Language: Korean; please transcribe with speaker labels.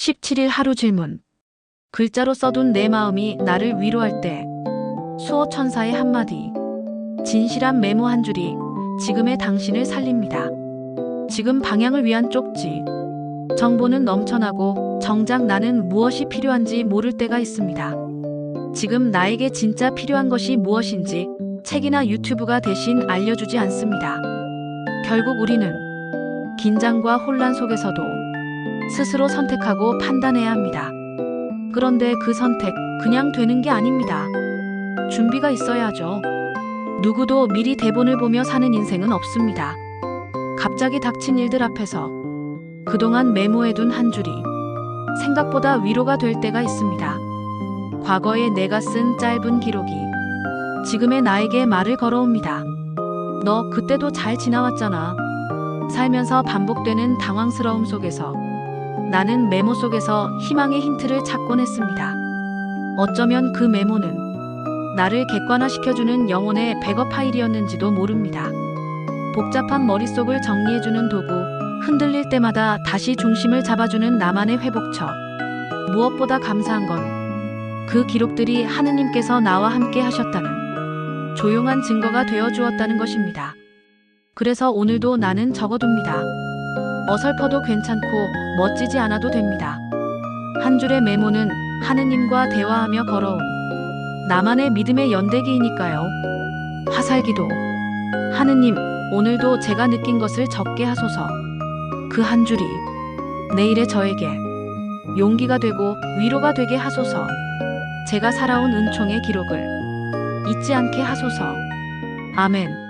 Speaker 1: 17일 하루 질문. 글자로 써둔 내 마음이 나를 위로할 때. 수호 천사의 한마디. 진실한 메모 한 줄이 지금의 당신을 살립니다. 지금 방향을 위한 쪽지. 정보는 넘쳐나고 정작 나는 무엇이 필요한지 모를 때가 있습니다. 지금 나에게 진짜 필요한 것이 무엇인지 책이나 유튜브가 대신 알려주지 않습니다. 결국 우리는 긴장과 혼란 속에서도 스스로 선택하고 판단해야 합니다. 그런데 그 선택 그냥 되는 게 아닙니다. 준비가 있어야죠. 누구도 미리 대본을 보며 사는 인생은 없습니다. 갑자기 닥친 일들 앞에서 그동안 메모해둔 한 줄이 생각보다 위로가 될 때가 있습니다. 과거에 내가 쓴 짧은 기록이 지금의 나에게 말을 걸어옵니다. 너 그때도 잘 지나왔잖아. 살면서 반복되는 당황스러움 속에서 나는 메모 속에서 희망의 힌트를 찾곤 했습니다. 어쩌면 그 메모는 나를 객관화시켜주는 영혼의 백업 파일이었는지도 모릅니다. 복잡한 머릿속을 정리해주는 도구, 흔들릴 때마다 다시 중심을 잡아주는 나만의 회복처. 무엇보다 감사한 건 그 기록들이 하느님께서 나와 함께 하셨다는 조용한 증거가 되어 주었다는 것입니다. 그래서 오늘도 나는 적어둡니다. 어설퍼도 괜찮고 멋지지 않아도 됩니다. 한 줄의 메모는 하느님과 대화하며 걸어온 나만의 믿음의 연대기이니까요. 화살기도 하느님, 오늘도 제가 느낀 것을 적게 하소서. 그 한 줄이 내일의 저에게 용기가 되고 위로가 되게 하소서. 제가 살아온 은총의 기록을 잊지 않게 하소서. 아멘.